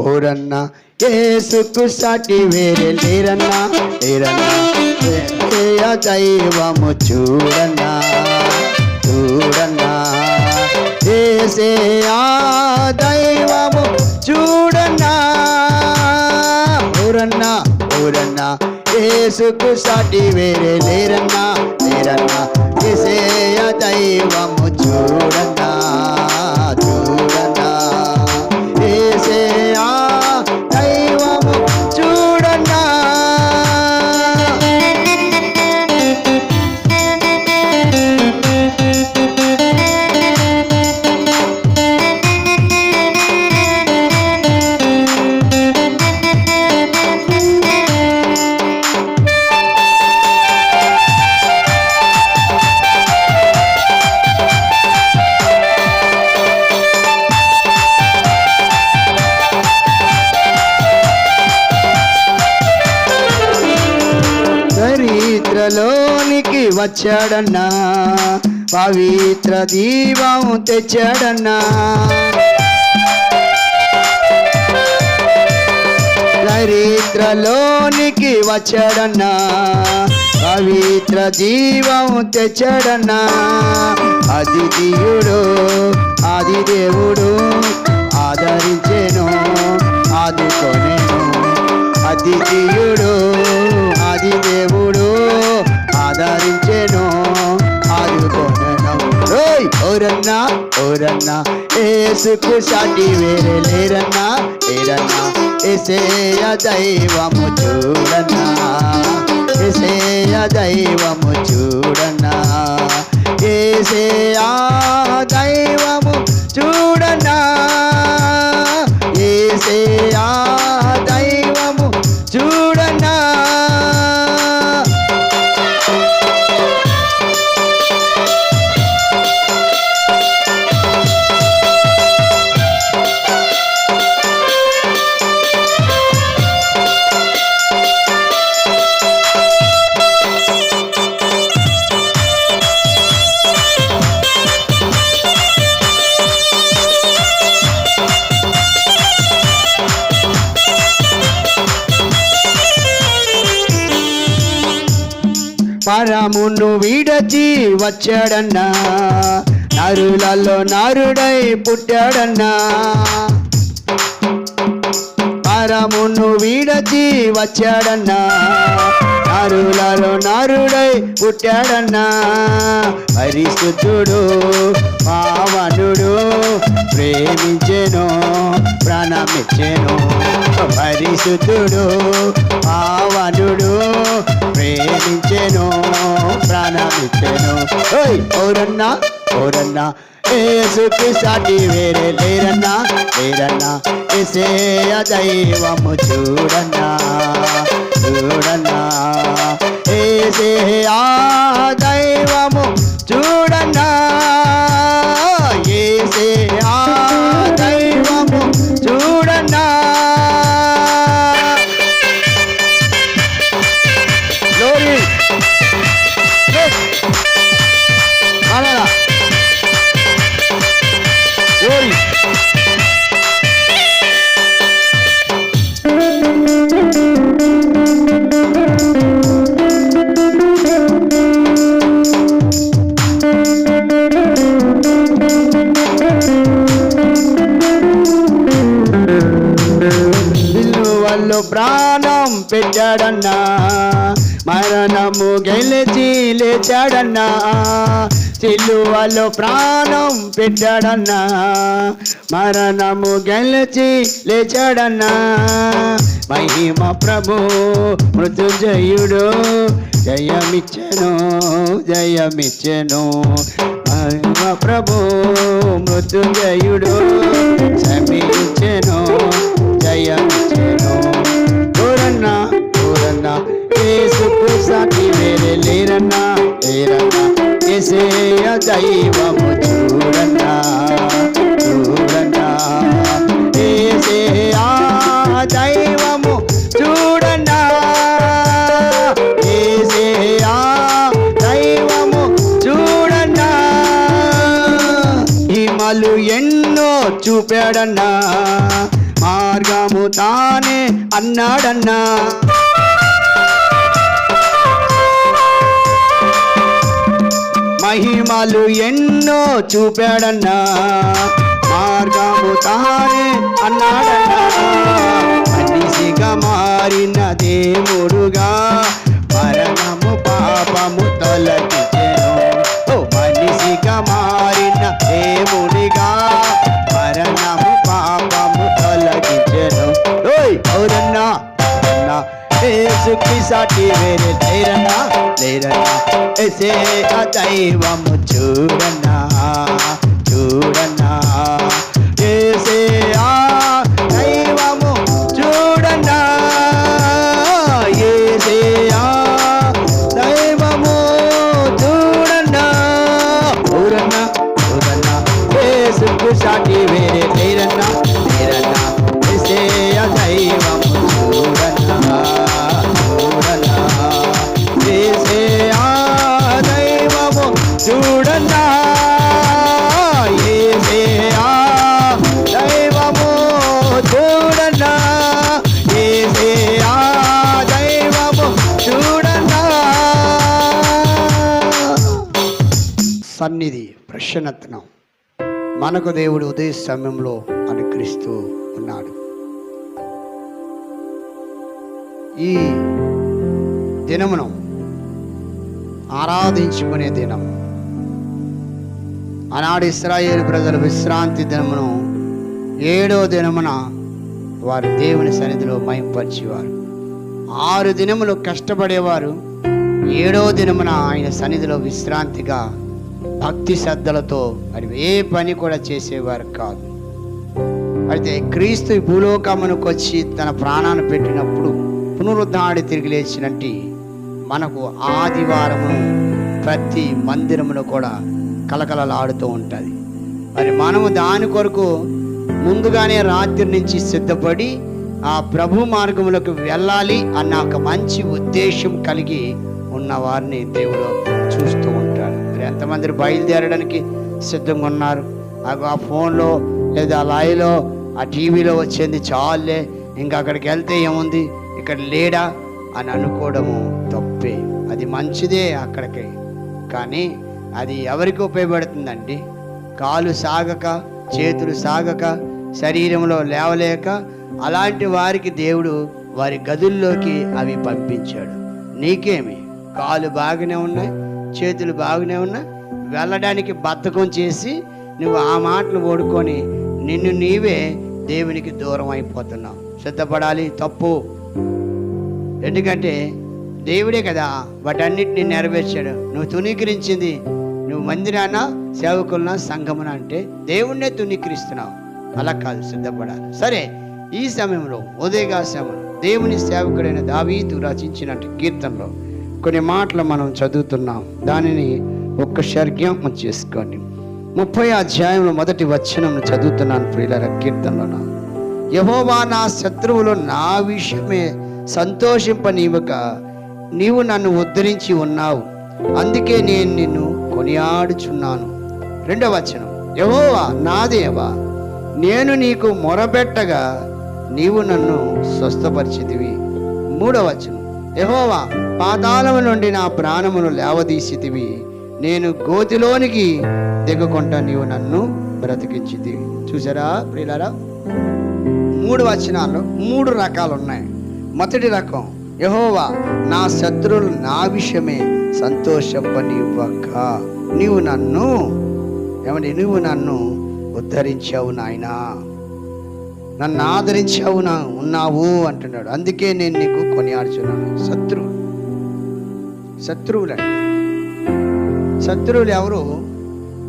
ఓరన్నా ఏసుకు సాటి వేరే లేరన్నా లేరన్నా దైవము చూడన్నా చూడన్నా. ఏసే దైవము చూడన్నా. ఊరన్నా ఊరన్నా ఏసుకు సాటి వేరే లేరన్నా లేరన్నా ఏసేయ దైవము చూడన్నా. పవిత్ర దీపం తెచ్చాడన్నా. చరిత్రలోనికి వచ్చాడన్నా. పవిత్ర జీవం తెచ్చాడన్నా. అది ఆది దేవుడు ఆదరించెను ఆదుకొనేను అతిథియుడు ఆది దేవుడు ఆదరించేను. ఓరన్నా ఓరన్నా ఏసుకు సాటి వేరే లేరన్నా ఏరన్నా ఎసేయ దైవము చూడన్నా ఎసేయ దైవము చూడన్నా ఏసేయ దైవము చూడన్నా ఏసేయా రామును విడచి వచ్చాడన్నా. నరులలో నారుడై పుట్టాడన్నా. పరమును విడచి వచ్చాడన్నా. నరులలో నరుడై పుట్టాడన్నా. పరిశుద్ధుడు పావనుడు ప్రేమించెను ప్రాణమిచ్చెను. పరిశుద్ధుడు పావనుడు ప్రేమించెను ప్రాణమిచ్చెను. ఓయ్ ఓరన్నా ఓరన్నా ఏసుకి సాటి వేరే లేరన్నా లేరన్నా ఏసేయ దైవము చూడన్నా చూడన్నా. ఏసే ఆ దైవము చూ పెట్టాడన్నా మరణము గెలిచి లేచాడన్నా? సిలువలో ప్రాణం పెట్టాడన్నా? మరణము గెలిచి లేచాడన్నా? మహిమ ప్రభు మృత్యుంజయుడు జయమిచ్చను జయమిచ్చను. మహిమ ప్రభు మృత్యుంజయుడు శమించెను. ఏసుకు సాటి వేరే లేరన్నా లేరన్నా. ఏసేయ దైవము చూడన్నా చూడన్నా. ఏసేయ దైవము చూడన్నా. ఏసేయ దైవము చూడన్నా. హిమలు ఎన్నో చూపాడన్నా మార్గము తానే అన్నాడన్నా. మహిమలు ఎన్నో చూపాడన్నా. మార్గము తానే అన్నాడన్నా. మనిషిగా మారిన దేవుడుగా మరణము పాపము తొలగించెను. ఓ మనిషిగా మారిన దేవుడిగా మరణము పాపము తొలగించెను. ఓయ్ ఎవరన్నా ఎవరన్నా ఏసుకి సాటి వేరే లేరన్నా లేరన్నా. ఎసే ఆ దైవము చూడనా. చూడన్నా సన్నిధి మనకు దేవుడు ఉదయ సమయంలో అనుగ్రహిస్తూ ఉన్నాడు. ఈ దినమును ఆరాధించుకునే దినం. ఆనాడు ఇస్రాయేల్ ప్రజల విశ్రాంతి దినమును ఏడో దినమున వారు దేవుని సన్నిధిలో మయంపరిచేవారు ఆరు దినములు కష్టపడేవారు. ఏడో దినమున ఆయన సన్నిధిలో విశ్రాంతిగా భక్తి శ్రద్ధలతో మరి ఏ పని కూడా చేసేవారు కాదు. అయితే క్రీస్తు భూలోకమునకు వచ్చి తన ప్రాణాన్ని పెట్టినప్పుడు పునరుద్ధాడి తిరిగి లేచినట్టు మనకు ఆదివారము ప్రతి మందిరమును కూడా కలకలలాడుతూ ఉంటుంది. మరి మనము దాని కొరకు ముందుగానే రాత్రి నుంచి సిద్ధపడి ఆ ప్రభు మార్గములకు వెళ్ళాలి అన్న ఒక మంచి ఉద్దేశం కలిగి ఉన్నవారిని దేవుడు చూస్తూ కొంతమంది ఎంతమంది బయలుదేరడానికి సిద్ధంగా ఉన్నారు. ఆ- ఆ ఫోన్లో లేదా ఆ ఆ టీవీలో వచ్చేది చాలే ఇంకా అక్కడికి వెళ్తే ఏముంది? ఇక్కడ లేడా అని అనుకోవడము తప్పే. అది మంచిదే అక్కడికి. కానీ అది ఎవరికి ఉపయోగపడుతుందండి? కాలు సాగక చేతులు సాగక శరీరంలో లేవలేక అలాంటి వారికి దేవుడు వారి గదుల్లోకి అవి పంపించాడు. నీకేమి? కాలు బాగానే ఉన్నాయి చేతులు బాగానే ఉన్నాయి వెళ్ళడానికి బద్ధకం చేసి నువ్వు ఆ మాటలు ఓడుకొని నిన్ను నీవే దేవునికి దూరం అయిపోతున్నావు. సిద్ధపడాలి తప్పు. ఎందుకంటే దేవుడే కదా వాటన్నిటిని నెరవేర్చాడు. నువ్వు తునీకరించింది నువ్వు మందిరాన సేవకులన సంఘమున అంటే దేవుణ్ణే తునీకరిస్తున్నావు అలా కాదు సిద్ధపడాలి. సరే ఈ సమయంలో ఉదయగా సమయం దేవుని సేవకుడైన దావీదు రచించినట్టు కీర్తనలో కొన్ని మాటలు మనం చదువుతున్నాం. దానిని ఒక్క జ్ఞాపకం చేసుకోండి. ముప్పై అధ్యాయంలో మొదటి వచనం చదువుతున్నాను ప్రియుల కీర్తనలో యహోవా నా శత్రువులు నా విషయమే సంతోషింపనీవక నీవు నన్ను ఉద్ధరించి ఉన్నావు. అందుకే నేను నిన్ను కొనియాడుచున్నాను. రెండవ వచనం యహోవా నా దేవా నేను నీకు మొరబెట్టగా నీవు నన్ను స్వస్థపరిచితివి. మూడవ వచనం యహోవా పాతాళము నుండి నా ప్రాణమును లేవదీసితివి. నేను గోతిలోనికి దిగకుండా నీవు నన్ను బ్రతికించింది చూసారా ప్రియులారా? మూడు వచనాల్లో మూడు రకాలు ఉన్నాయి మొదటి రకం యహోవా నా శత్రువులు నా విషయమే సంతోషపనివ్వక. నీవు నన్ను ఏమంటే నువ్వు నన్ను ఉద్ధరించావు నాయనా. నన్ను ఆదరించావు నా ఉన్నావు అంటున్నాడు. అందుకే నేను నీకు కొనియాడుచున్నాను. శత్రువు శత్రువులండి. శత్రువులు ఎవరు?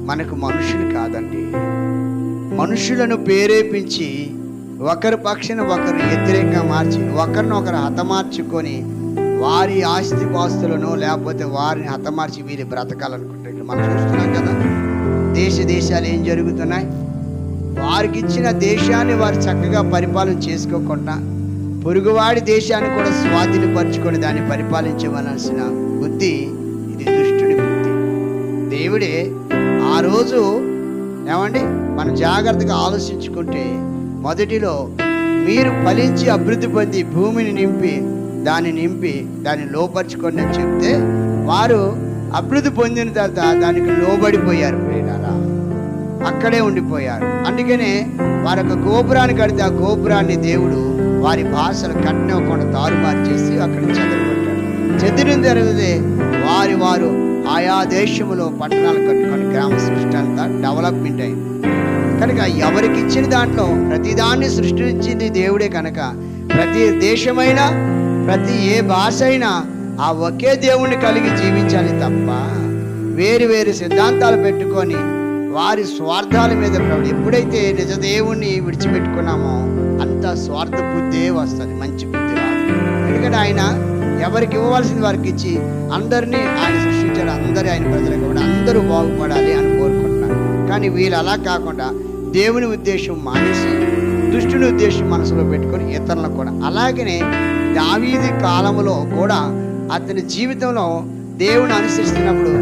మనకు మనుషులు కాదండి. మనుషులను ప్రేరేపించి ఒకరి పక్షాన ఒకరు వ్యతిరేకంగా మార్చి ఒకరిని ఒకరు హతమార్చుకొని వారి ఆస్తి పాస్తులను లేకపోతే వారిని హతమార్చి వీరి బ్రతకాలనుకుంటారు మనం చూస్తున్నాం కదా దేశ దేశాలు ఏం జరుగుతున్నాయి? వారికి ఇచ్చిన దేశాన్ని వారు చక్కగా పరిపాలన చేసుకోకుండా పొరుగువాడి దేశాన్ని కూడా స్వాధీనపరుచుకొని దాన్ని పరిపాలించవలసిన బుద్ధి దేవుడే ఆ రోజు ఏమండి మనం జాగ్రత్తగా ఆలోచించుకుంటే మొదటిలో మీరు ఫలించి అభివృద్ధి పొంది భూమిని నింపి దాన్ని నింపి దాన్ని లోపరుచుకోండి అని చెప్తే వారు అభివృద్ధి పొందిన తర్వాత దానికి లోబడిపోయారు ప్రియులారా. అక్కడే ఉండిపోయారు. అందుకనే వారి యొక్క గోపురాన్ని కడితే ఆ గోపురాన్ని దేవుడు వారి భాషలు కట్టినవ్వకుండా తారుమారు చేసి అక్కడ చెదరగొట్టాడు. చెదిరిన జరిగితే వారి వారు ఆయా దేశంలో పట్టణాలు కట్టుకొని గ్రామ సృష్టి అంతా డెవలప్మెంట్ అయింది కనుక ఎవరికి ఇచ్చిన దాంట్లో ప్రతిదాన్ని సృష్టించింది దేవుడే కనుక ప్రతి దేశమైనా ప్రతి ఏ భాష అయినా ఆ ఒకే దేవుణ్ణి కలిగి జీవించాలి తప్ప వేరు వేరు సిద్ధాంతాలు పెట్టుకొని వారి స్వార్థాల మీద ఎప్పుడైతే నిజ దేవుణ్ణి విడిచిపెట్టుకున్నామో అంత స్వార్థ బుద్ధే వస్తుంది మంచి బుద్ధి రాదు. ఎందుకంటే ఆయన ఎవరికి ఇవ్వవలసింది వారికి ఇచ్చి అందరినీ ఆయన సృష్టించాడు. అందరి ఆయన ప్రజలకు కూడా అందరూ బాగుపడాలి అని కోరుకుంటున్నారు కానీ వీళ్ళు అలా కాకుండా దేవుని ఉద్దేశం మానేసి దుష్టుని ఉద్దేశం మనసులో పెట్టుకొని ఇతరులకు కూడా. అలాగనే దావీది కాలంలో కూడా అతని జీవితంలో దేవుని అనుసరిస్తున్నప్పుడు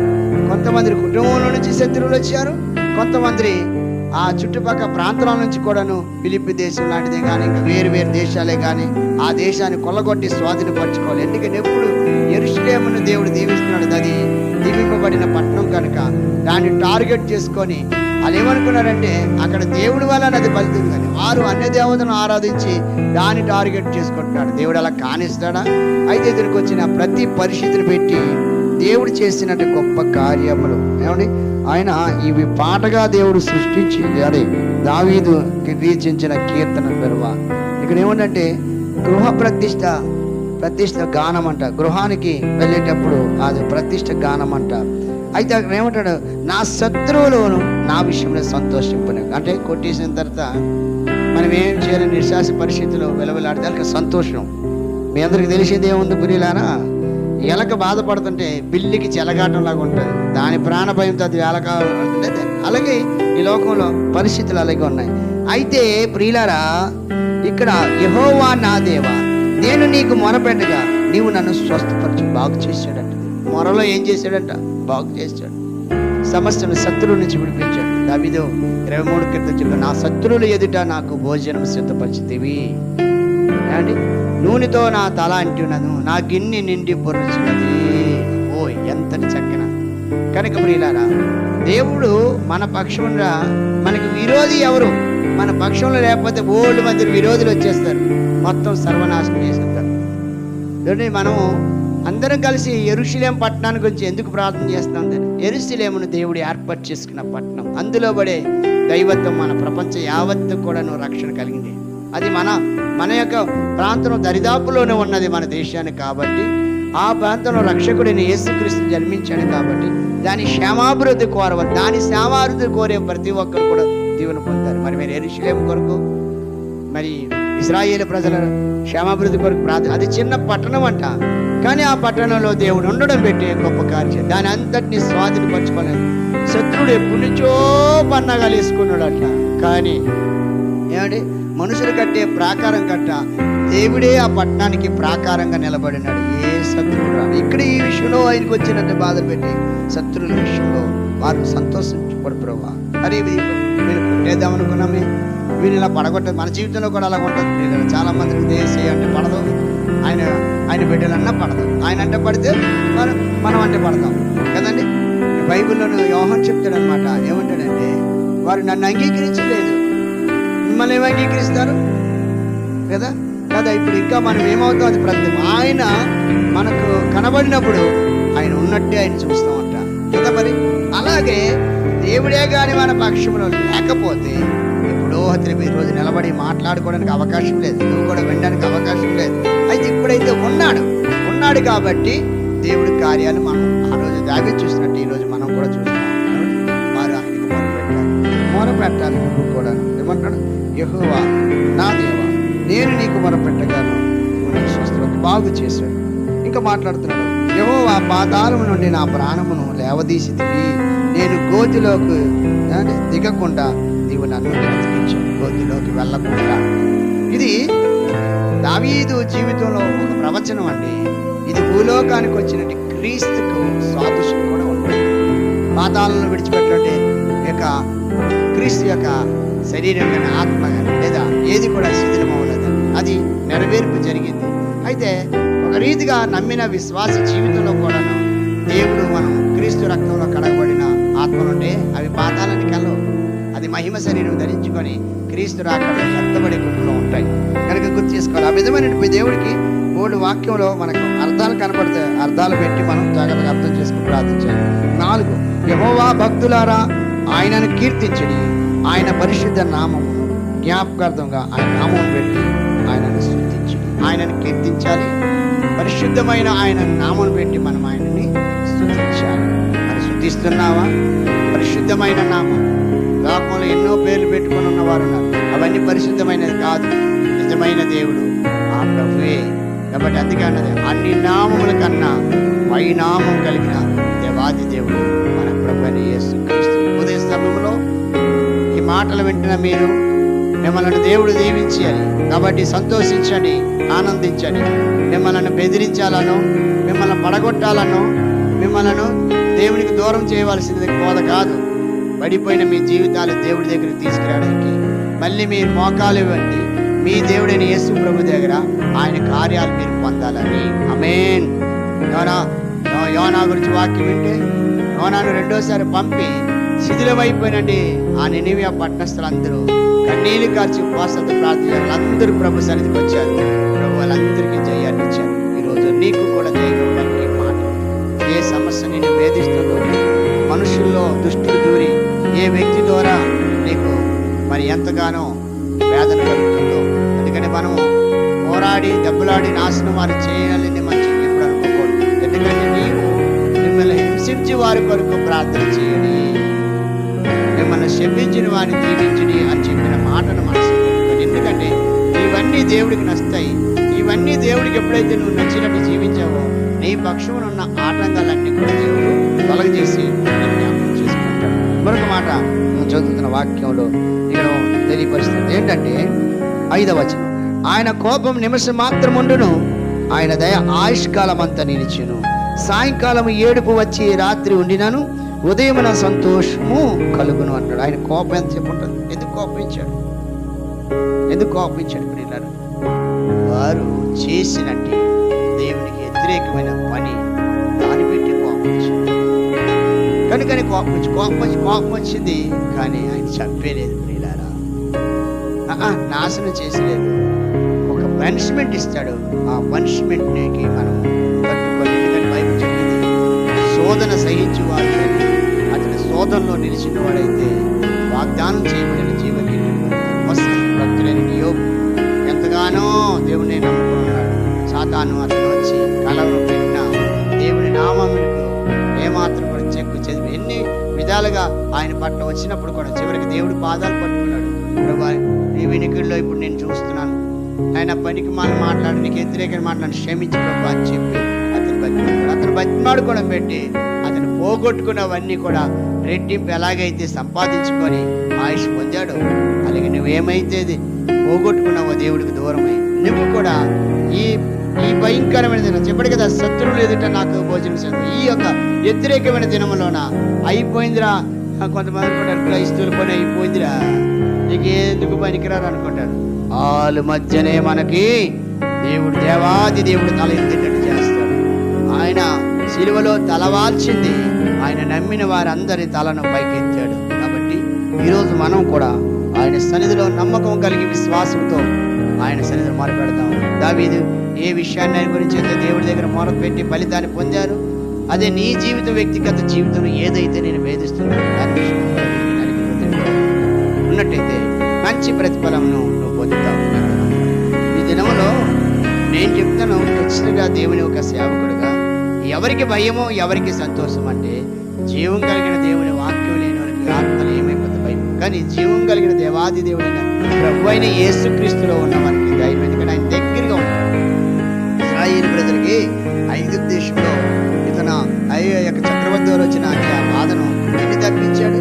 కొంతమంది కుటుంబంలో నుంచి శత్రువులు వచ్చారు. కొంతమంది ఆ చుట్టుపక్కల ప్రాంతాల నుంచి కూడాను ఫిలిప్పి దేశం లాంటిదే కానీ ఇంకా వేరు వేరు దేశాలే కానీ ఆ దేశాన్ని కొల్లగొట్టి స్వాధీనపరచుకోవాలి. ఎందుకంటే ఎప్పుడు? ఎరుషులేమును దేవుడు దీవిస్తున్నాడు. అది దీవింపబడిన పట్టణం కనుక దాన్ని టార్గెట్ చేసుకొని వాళ్ళు ఏమనుకున్నారంటే అక్కడ దేవుడి వల్ల అది ఫలితుంది కానీ వారు అన్య దేవతను ఆరాధించి దాన్ని టార్గెట్ చేసుకుంటున్నాడు దేవుడు అలా కానిస్తాడా? అయితే ఎదురుకొచ్చిన ప్రతి పరిస్థితిని పెట్టి దేవుడు చేసినట్టు గొప్ప కార్యములు. ఏమండి? ఆయన ఇవి పాటగా దేవుడు సృష్టించి అదే దావీదు రీచించిన కీర్తన బెరువ ఇక్కడ ఏమంటే గృహ ప్రతిష్ట ప్రతిష్ట గానం అంట గృహానికి వెళ్ళేటప్పుడు అది ప్రతిష్ట గానం అంట అయితే అక్కడ ఏమంటాడు నా శత్రువులను నా విషయంలో సంతోషింపను. అంటే కొట్టేసిన తర్వాత మనం ఏం చేయాలి? నిశ్వాస పరిస్థితిలో వెలవెలాడితే వాళ్ళకి సంతోషం. మీ అందరికి తెలిసింది ఏముంది పురిలానా ఎలక బాధపడుతుంటే బిల్లికి చెలగాటం లాగా ఉంటుంది. దాని ప్రాణ భయంతో అది ఎలక అలాగే ఈ లోకంలో పరిస్థితులు అలాగే ఉన్నాయి. అయితే ప్రియులారా ఇక్కడ యహోవా నా దేవా నేను నీకు మొరపెట్టగా నీవు నన్ను స్వస్థపరచు బాగు చేశాడంట. మొరలో ఏం చేశాడంట? బాగు చేశాడు. సమస్యను శత్రువు నుంచి విడిపించాడు. దావిదో ఇరవై మూడు క్రితం చెప్పాడు నా శత్రువులు ఎదుట నాకు భోజనం సిద్ధపరిచితివి. ఏమండి? నూనెతో నా తల అంటున్నను నా గిన్నె నిండి పొరుచున్నది. ఓ ఎంతటి చక్కన కనుక ప్రియులారా దేవుడు మన పక్షంలో మనకి విరోధి ఎవరు? మన పక్షంలో లేకపోతే ఓల్డ్ మంది విరోధులు వచ్చేస్తారు. మొత్తం సర్వనాశనం చేసేస్తారు. చూడండి మనము అందరం కలిసి ఎరుశిలేం పట్టణానికి గురించి ఎందుకు ప్రార్థన చేస్తాం ఎరుశిలేమును దేవుడు ఏర్పాటు చేసుకున్న పట్టణం. అందులో పడే దైవత్వం మన ప్రపంచ యావత్తు కూడాను రక్షణ కలిగింది. అది మన మన యొక్క ప్రాంతం దరిదాపులోనే ఉన్నది మన దేశానికి కాబట్టి ఆ ప్రాంతంలో రక్షకుడిని యేసుక్రీస్తు జన్మించాడు కాబట్టి దాని క్షేమాభివృద్ధి కోరవద్దు దాని క్షేమాభివృద్ధి కోరే ప్రతి ఒక్కరు కూడా దీవెన పొందుతారు. మరి మీరు ఎరుషులేం కొరకు మరి ఇస్రాయేల్ ప్రజల క్షేమాభివృద్ధి కొరకు ప్రార్థన అది చిన్న పట్టణం అంట. కానీ ఆ పట్టణంలో దేవుడు ఉండడం పెట్టి గొప్ప కార్యం. దాని అంతటిని స్వాధీనపరచుకోలేదు శత్రుడు ఎప్పటి నుంచో పన్నాగాలు వేసుకున్నాడు అట్ట కానీ ఏమండి? మనుషులు కట్టే ప్రాకారం కట్ట దేవుడే ఆ పట్టణానికి ప్రాకారంగా నిలబడినాడు. ఏ ఇక్కడ ఈ విషయంలో ఆయనకు వచ్చినట్టు బాధ పెట్టి శత్రువుల విషయంలో వారు సంతోషించబడు ప్రభా. అరే వీళ్ళు కొట్టేద్దాం అనుకున్నామే వీళ్ళు ఇలా పడగొట్టదు మన జీవితంలో కూడా అలా ఉంటుంది వీళ్ళు చాలా మందికి దేశీ అంటే పడదు. ఆయన ఆయన బిడ్డలన్నా పడదు. ఆయన అంటే పడితే మనం మనం అంటే పడతాం. కదండి? ఈ బైబిల్లోని యోహన్ చెప్తాడనమాట ఏమంటాడంటే వారు నన్ను అంగీకరించలేదు. మిమ్మల్ని ఏమి అంగీకరిస్తారు? కదా? కదా? ఇప్పుడు ఇంకా మనం ఏమవుతాం? అది ప్రతి ఆయన మనకు కనబడినప్పుడు ఆయన ఉన్నట్టే ఆయన చూస్తామంట. కదా మరి? అలాగే దేవుడే కానీ మన పక్షంలో లేకపోతే ఎప్పుడో అతని ఈ రోజు నిలబడి మాట్లాడుకోవడానికి అవకాశం లేదు. నువ్వు కూడా వినడానికి అవకాశం లేదు. అయితే ఇప్పుడైతే ఉన్నాడు. ఉన్నాడు కాబట్టి దేవుడి కార్యాలు మనం ఆ రోజు దావి చూసినట్టు ఈ రోజు మనం కూడా చూస్తున్నాం. వారు ఆయనకు మొరపెట్టాలి మొరపెట్టాలి పెట్టాలి కూడా. ఏమంటాడు? యహోవా నా దేవా నేను నీకు మొరపెట్టగాను స్వస్థత బాగు చేశాడు. ఇంకా మాట్లాడుతున్నాడు ఏవో ఆ పాతాలము నుండి నా ప్రాణమును లేవదీసితివి నేను గోతిలోకి దిగకుండా నీవు నన్ను బ్రతికించావు గోతిలోకి వెళ్ళకుండా. ఇది దావీదు జీవితంలో ఒక ప్రవచనం అండి. ఇది భూలోకానికి వచ్చినట్టు క్రీస్తుకు సాదృశ్యం కూడా ఉంటుంది పాతాలను విడిచిపెట్టినట్టే యొక్క క్రీస్తు యొక్క శరీరం కానీ ఆత్మ కానీ లేదా ఏది కూడా శిథిలం అది నెరవేర్పు జరిగింది. అయితే ఒక రీతిగా నమ్మిన విశ్వాస జీవితంలో కూడాను దేవుడు మనం క్రీస్తు రక్తంలో కడగబడిన ఆత్మలుంటే అవి పాతాలని కలవు అది మహిమ శరీరం ధరించుకొని క్రీస్తు రాకడ ఎత్తబడే గుంపులో ఉంటాయి. కనుక గుర్తు చేసుకోవాలి. ఆ విధమైన దేవుడికి బోర్డు వాక్యంలో మనకు అర్థాలు కనపడితే అర్థాలు పెట్టి మనం జాగ్రత్తగా అర్థం చేసుకుని ప్రార్థించాలి. నాలుగు యహోవా భక్తులారా ఆయనను కీర్తించడి. ఆయన పరిశుద్ధ నామము జ్ఞాపకార్థంగా ఆయన నామం పెట్టి ఆయనను స్థుతించి. ఆయనను కీర్తించాలి. పరిశుద్ధమైన ఆయన నామను పెట్టి మనం ఆయనని స్థుతించాలి. మరి స్థుతిస్తున్నావా? పరిశుద్ధమైన నామం. లోకంలో ఎన్నో పేర్లు పెట్టుకొని ఉన్నవారు ఉన్నారు. అవన్నీ పరిశుద్ధమైనది కాదు. నిజమైన దేవుడు ఆ ప్రభువే. కాబట్టి అందుకే అన్నది అన్ని నామముల కన్నా పై నామం కలిగిన దేవాది దేవుడు మన ప్రభుని ఉదయ సమయంలో ఈ మాటలు వింటున్న మీరు మిమ్మల్ని దేవుడు దీవించాలి. కాబట్టి సంతోషించండి ఆనందించండి. మిమ్మల్ని బెదిరించాలను మిమ్మల్ని పడగొట్టాలను మిమ్మల్ని దేవునికి దూరం చేయవలసింది కోద కాదు. పడిపోయిన మీ జీవితాలు దేవుడి దగ్గరికి తీసుకురావడానికి. మళ్ళీ మీరు మోకాలు ఇవ్వండి మీ దేవుడైన యేసు ప్రభు దగ్గర ఆయన కార్యాలు మీరు పొందాలని. అమేన్ యోనా యోనా గురించి వాక్యం వింటే యోనాను రెండోసారి పంపి శిథిలమైపోయినండి. ఆ నినివియా పట్టణస్థులందరూ. కన్నీళ్ళు కార్చి ఉపవాసంతో ప్రార్థన అందరూ ప్రభు సన్నిధికి వచ్చారు. ప్రభు వాళ్ళందరికీ జయాన్ని ఇచ్చారు. ఈరోజు నీకు కూడా జయగలడానికి మాట. ఏ సమస్య నిన్ను వేధిస్తుందో మనుషుల్లో దుష్టులు దూరి ఏ వ్యక్తి ద్వారా నీకు మరి ఎంతగానో వేదన కలుగుతుందో అందుకని మనము పోరాడి దెబ్బలాడి నాశనం వారు చేయాలని మంచి ఎప్పుడు అనుకోకూడదు. ఎందుకంటే నీవు మిమ్మల్ని హింసించి వారి కొరకు ప్రార్థన చేయని మిమ్మల్ని శపించిన వారిని దీవించని అని చెప్పి మాటను మనసులో ఎందుకంటే ఇవన్నీ దేవుడికి నచ్చుతాయి. ఇవన్నీ దేవుడికి ఎప్పుడైతే నువ్వు నచ్చినట్టు జీవించావో నీ పక్షమున ఉన్న ఆటంకాలన్నీ కూడా దేవుడు తొలగజేసి జ్ఞాపకం చేసుకుంటాడు. మరొక మాట చదువుతున్న వాక్యంలో ఇక్కడ తెలియపరుస్తుంది. ఏంటంటే ఐదవ వచనం. ఆయన కోపం నిమిషం మాత్రం ఉండును ఆయన దయ ఆయుష్కాలం అంతా నిలిచిను. సాయంకాలం ఏడుపు వచ్చి రాత్రి ఉండినాను ఉదయమున సంతోషము కలుగును అన్నాడు ఆయన కోపం ఎంతసేపు ఉంటుంది? ఎందుకు? కోపించాడు. ఎందుకు కోపించాడు పిల్లలు వారు చేసినట్టు దేవునికి వ్యతిరేకమైన పని దాన్ని పెట్టి కోపించాడు. కనుకని కోపం వచ్చి కోపం వచ్చి కోపం వచ్చింది కానీ ఆయన చంపేలేదు ప్రియులారా నాశనం చేసలేదు. ఒక పనిష్మెంట్ ఇస్తాడు. ఆ పనిష్మెంట్కి మనం కట్టుకొని బైబిల్ చెప్పింది శోధన సహించి వాడు అతని శోధనలో నిలిచిన వాడైతే వాగ్దానం చేయబడిన వస్తుంది యోగు ఎంతగానో దేవుని నమ్ముకున్నాడు. సాతాను అతను వచ్చి కలవరం పెట్టిన దేవుని నామములకు ఏమాత్రం కూడా చెక్కు చదివి ఎన్ని విధాలుగా ఆయన పట్ల వచ్చినప్పుడు కూడా చివరికి దేవుడి పాదాలు పట్టుకున్నాడు. ప్రభా నీ వెనుకల్లో ఇప్పుడు నేను చూస్తున్నాను. ఆయన పనికి మనం మాట్లాడి నీకు వ్యతిరేకంగా మాట్లాడి క్షమించి ప్రభా అని చెప్పి అతను బతిమాడు అతను బతిమాడుకోవడం పెట్టి పోగొట్టుకున్నవన్నీ కూడా రెట్టింపు ఎలాగైతే సంపాదించుకొని ఆయుష్ పొందాడు అలాగే నువ్వేమైతే పోగొట్టుకున్నావో దేవుడికి దూరమై నువ్వు కూడా ఈ ఈ భయంకరమైన దినం చెప్పడు కదా శత్రువులు ఎదుట నాకు భోజనం చేద్దాం ఈ యొక్క వ్యతిరేకమైన దినములోన అయిపోయిందిరా. కొంతమంది అనుకుంటారు క్రైస్తువులు పని అయిపోయిందిరా. నీకు ఎందుకు పనికిరారు అనుకుంటారు. వాళ్ళ మధ్యనే మనకి దేవుడు దేవాది దేవుడు తల ఎత్తేటట్టు చేస్తాడు. ఆయన సిలువలో తలవాల్చింది. ఆయన నమ్మిన వారందరి తలను పైకెత్తాడు. కాబట్టి ఈరోజు మనం కూడా ఆయన సన్నిధిలో నమ్మకం కలిగి విశ్వాసంతో ఆయన సన్నిధిలో మొరపెడతాం. దావీదు ఏ విషయాన్ని ఆయన గురించి అయితే దేవుడి దగ్గర మొరపెట్టి ఫలితాన్ని పొందారు? అదే నీ జీవిత వ్యక్తిగత జీవితం ఏదైతే నేను వేధిస్తున్నాను దాని విషయంలో ఉన్నట్టయితే మంచి ప్రతిఫలంను నువ్వు పొందుతావు. ఈ దినంలో నేను చెప్తాను ఖచ్చితంగా దేవుని ఒక సేవకుడుగా ఎవరికి భయమో ఎవరికి సంతోషం అంటే జీవం కలిగిన దేవుని వాక్యం లేని వారికి ఆత్మలు ఏమైపోతుంది భయం. కానీ జీవం కలిగిన దేవాది దేవుడైన ప్రభు అయిన యేసుక్రీస్తులో ఉన్న వారికి ధైర్యం ఎందుకంటే ఆయన దగ్గరగా ఉంటాడు. ఇస్రాయిల్ బ్రదర్కి ఐదు దేశంలో ఇతను అయ్యో యొక్క చక్రవర్తి వారు వచ్చిన ఆ బాధను ఎన్ని తప్పించాడు.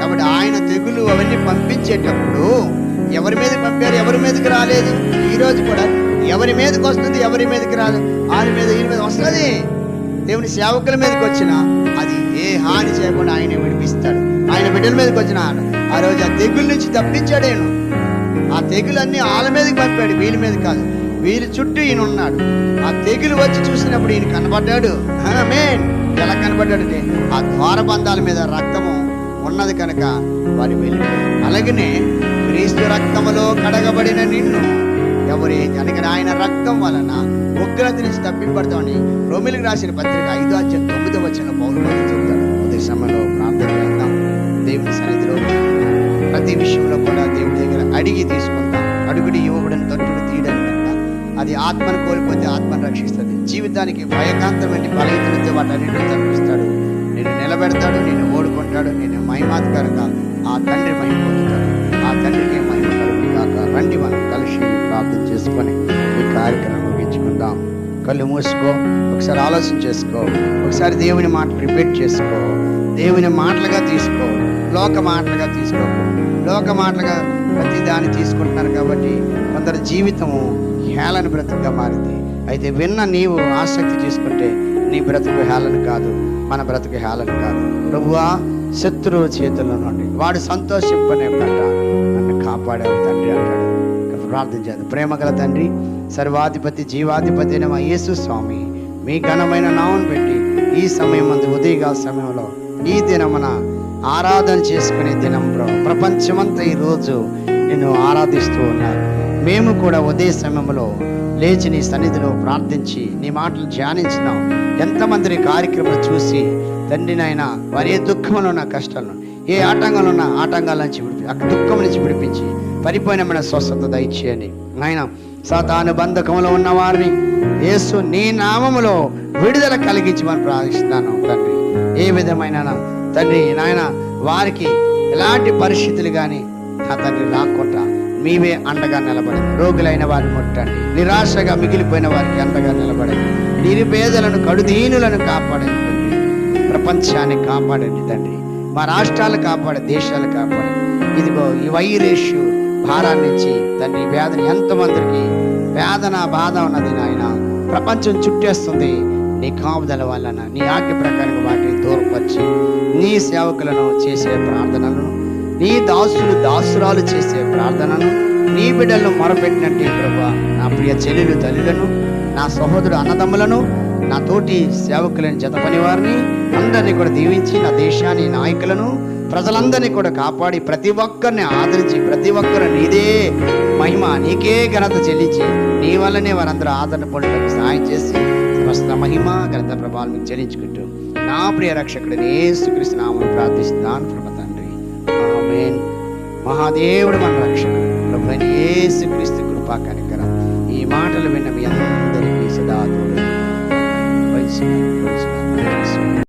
కాబట్టి ఆయన తెగులు అవన్నీ పంపించేటప్పుడు ఎవరి మీదకి పంపారు ఎవరి మీదకి రాలేదు? ఈ రోజు కూడా ఎవరి మీదకి వస్తుంది ఎవరి మీదకి రాదు? ఆయన మీద ఈయన మీద వస్తుంది. దేవుని సేవకుల మీదకి వచ్చిన అది ఏ హాని చేయకుండా ఆయన విడిపిస్తాడు. ఆయన బిడ్డల మీదకి వచ్చిన ఆ రోజు ఆ తెగుల నుంచి తప్పించాడు నేను ఆ తెగులన్నీ వాళ్ళ మీదకి పంపాడు వీళ్ళ మీద కాదు. వీళ్ళ చుట్టూ ఈయన ఉన్నాడు. ఆ తెగులు వచ్చి చూసినప్పుడు ఈయన కనబడ్డాడు. మెయిన్ ఎలా కనబడ్డాడంటే ఆ ద్వారబంధాల మీద రక్తము ఉన్నది కనుక వారి వెళ్ళి అలాగనే క్రీస్తు రక్తములో కడగబడిన నిన్ను ఎవరు కనుక ఆయన రక్తం వలన ఉగ్రత నుంచి తప్పింపడతామని రోమిలకు రాసిన పత్రిక ఐదో అధ్యాయం తొమ్మిదో వచ్చిన పౌరులు మంది చెబుతాడు. ఉదయ సమయంలో ప్రార్థన చేద్దాం. దేవుని సన్నిధిలో ప్రతి విషయంలో కూడా దేవుడి దగ్గర అడిగి తీసుకుంటాం అడుగుడి యువకుడిని తట్టుడు తీయడం అది ఆత్మను కోల్పోతే ఆత్మను రక్షిస్తుంది. జీవితానికి భయకాంతమైన బలహీనతో వాటన్నిటిని తప్పిస్తాడు. నేను నిలబెడతాడు నేను ఓడుకుంటాడు నేను మహిమాత్కరంగా ఆ తండ్రి మహిమ పొందుతాడు. ఆ తండ్రికి మహిమ కలుగును కాక రండి మనం కలిసి ప్రార్థన చేసుకొని ఈ కార్యక్రమం కళ్ళు మూసుకో ఒకసారి ఆలోచన చేసుకో ఒకసారి దేవుని మాటలు రిపీట్ చేసుకో దేవుని మాటలుగా తీసుకో లోక మాటలుగా తీసుకోకు లోక మాటలుగా ప్రతి దాన్ని తీసుకుంటున్నారు కాబట్టి కొందరి జీవితము హేళన బ్రతుకుగా మారింది. అయితే విన్న నీవు ఆసక్తి తీసుకుంటే నీ బ్రతుకు హేళన కాదు మన బ్రతుకు హేళన కాదు. ప్రభువా శత్రువు చేతుల్లో నుండి వాడు సంతోషింపనే కట్ట నన్ను కాపాడావు తండ్రి అంటాడు. ప్రార్థన చేద్దాం. ప్రేమగల తండ్రి సర్వాధిపతి జీవాధిపతి అయిన మా యేసు స్వామి మీ ఘనమైన నామం పెట్టి ఈ సమయం మందు ఉదయకాల సమయంలో ఈ దినమున ఆరాధన చేసుకునే దినం ప్రపంచమంతా ఈ రోజు నిన్ను ఆరాధిస్తూ ఉన్నారు. మేము కూడా ఉదయ సమయంలో లేచి నీ సన్నిధిలో ప్రార్థించి నీ మాటలు ధ్యానించినాం. ఎంతమంది నీ కార్యక్రమం చూసి తండ్రి నాయన వారి దుఃఖంలో ఉన్న కష్టాలను ఏ ఆటంకాలు ఉన్న ఆటంకాల నుంచి విడిపి దుఃఖం నుంచి విడిపించి పరిపూర్ణమైన స్వస్థత దయచేయండి ఆయన సాతాను బంధకంలో ఉన్న వారిని యేసు నీ నామములో విడుదల కలిగించి మనం ప్రార్థిస్తున్నాను తండ్రి. ఏ విధమైన తండ్రి నాయన వారికి ఎలాంటి పరిస్థితులు కానీ నా తండ్రి రాకుండా మీవే అండగా నిలబడండి రోగులైన వారిని ముట్టండి. నిరాశగా మిగిలిపోయిన వారికి అండగా నిలబడండి నిరుపేదలను కడుదీనులను కాపాడండి ప్రపంచాన్ని కాపాడండి తండ్రి. మా రాష్ట్రాలు కాపాడే దేశాలు కాపాడు. ఇదిగో ఈ వైరేషు భారాన్ని నుంచి తండ్రి ఈ ఎంతమందికి వేదన బాధ ఉన్నది నాయన. ప్రపంచం చుట్టేస్తుంది. నీ కాపుదల వలన నీ ఆజ్ఞ ప్రకారం వాటిని దూరపరిచి నీ సేవకులను చేసే ప్రార్థనలను నీ దాసులు దాసురాలు చేసే ప్రార్థనను నీ బిడ్డలను మొరపెట్టినట్టు ప్రభా నా ప్రియ చెల్లెలు తల్లులను నా సహోదరు అన్నదమ్ములను నా తోటి సేవకులను జత పనివారిని అందరినీ కూడా దీవించి నా దేశాన్ని నాయకులను ప్రజలందరినీ కూడా కాపాడి ప్రతి ఒక్కరిని ఆదరించి ప్రతి ఒక్కరు నీదే మహిమ నీకే ఘనత చెల్లించి నీ వల్లనే వారందరూ ఆదరణ పొందడానికి సహాయం చేసి సమస్త మహిమ ఘనత ప్రభావం మీకు చెల్లించుకుంటూ నా ప్రియ రక్షకుడు నేసుకృష్ణ నామను ప్రార్థిస్తున్నాను ప్రభు తండ్రి. మహాదేవుడు మన రక్షణ ప్రభు యేసుక్రీస్తు కృపా కనికరం. ఈ మాటలు విన్న మీ అందరికీ Christmas, Christmas.